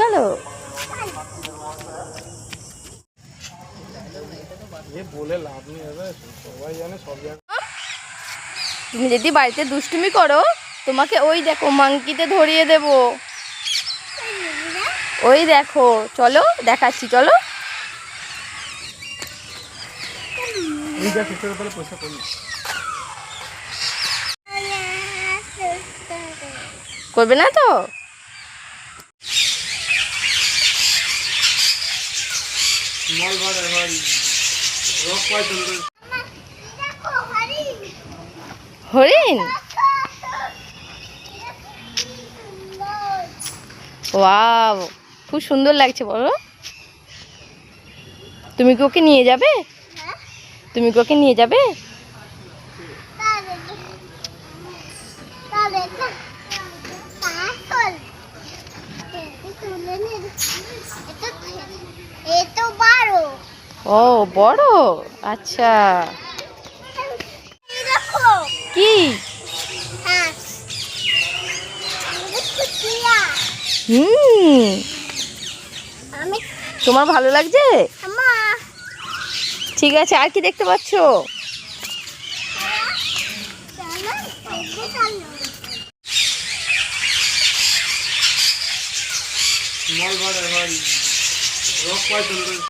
চলো। তুমি যদি বাড়িতে দুষ্টুমি করো তোমাকে ওই দেখো মাংকিতে ধরিয়ে দেব। ওই দেখো চলো দেখাচ্ছি চলো। করবে না তো? রক পাই চলবে হরিণ? ওয়াও খুব সুন্দর লাগছে বলো। তুমি কি ওকে নিয়ে যাবে? তুমি কি ওকে নিয়ে যাবে? বারো ও বড়? আচ্ছা। কি? টিয়া হুম। আমি তোমার ভালো লাগছে? ঠিক আছে আর কি দেখতে পাচ্ছ? চলো